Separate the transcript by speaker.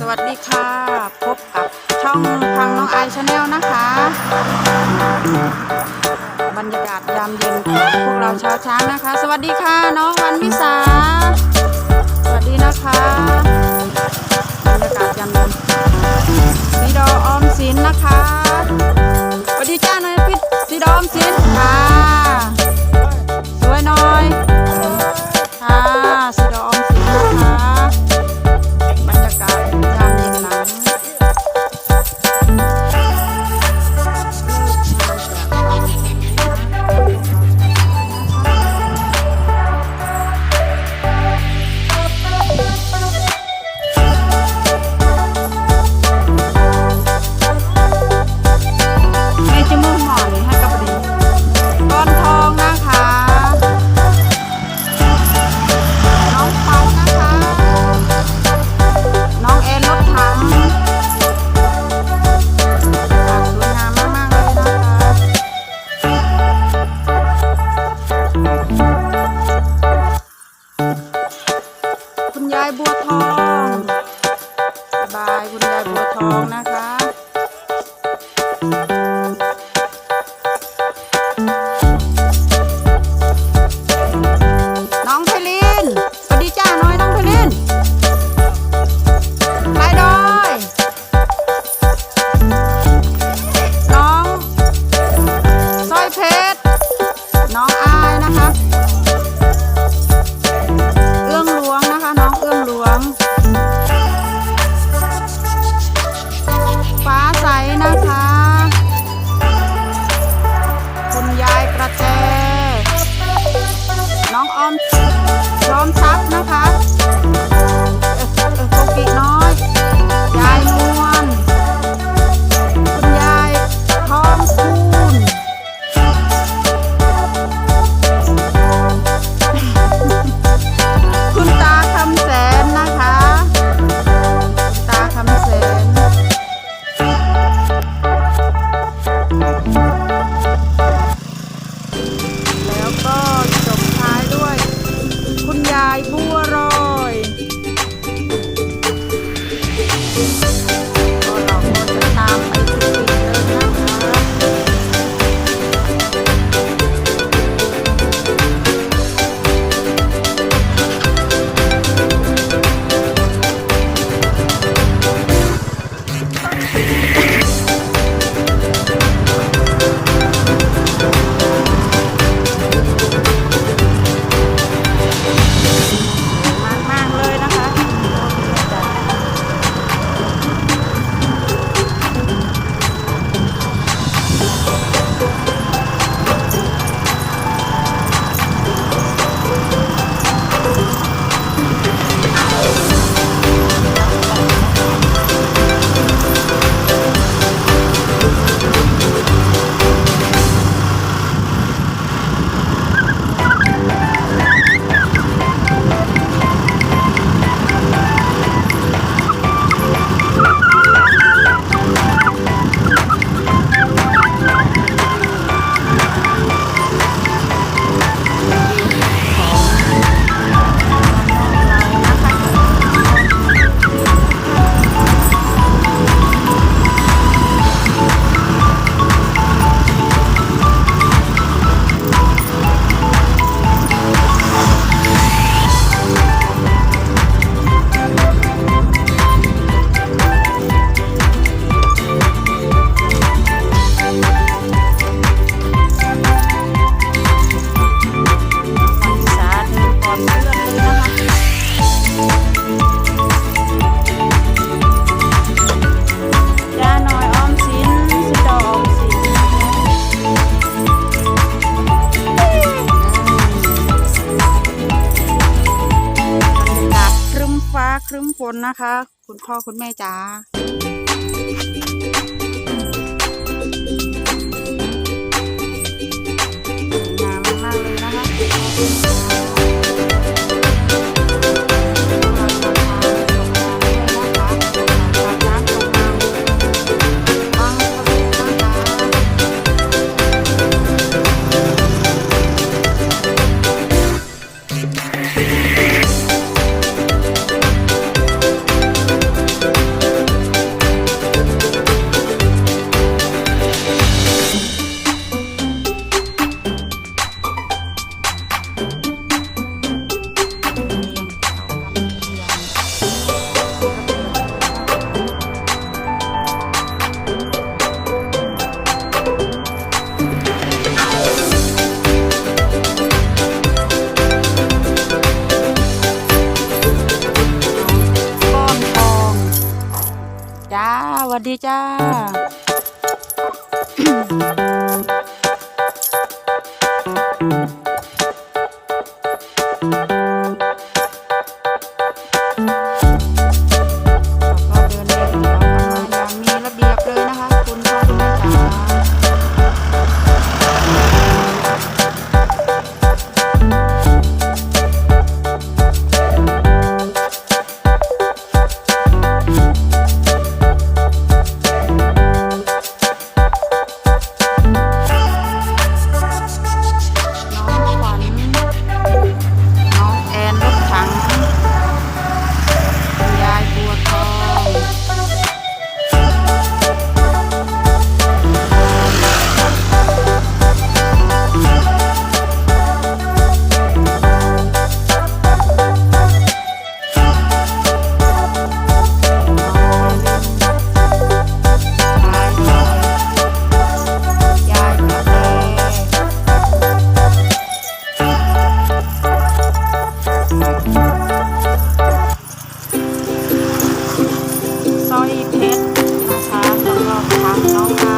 Speaker 1: สวัสดีค่ะ พบกับช่องทางน้องไอชาแนลนะคะ บรรยากาศยามเย็นของพวกเราชาวช้างนะคะ สวัสดีค่ะ น้องวันวิสา สวัสดีนะคะ Хай блок ล้อมซับนะคะโกกิน้อ คนนะคะ คุณพ่อคุณแม่จ๋า ดีจ้า น้อยเพชรนะคะสำหรับทางน้องนา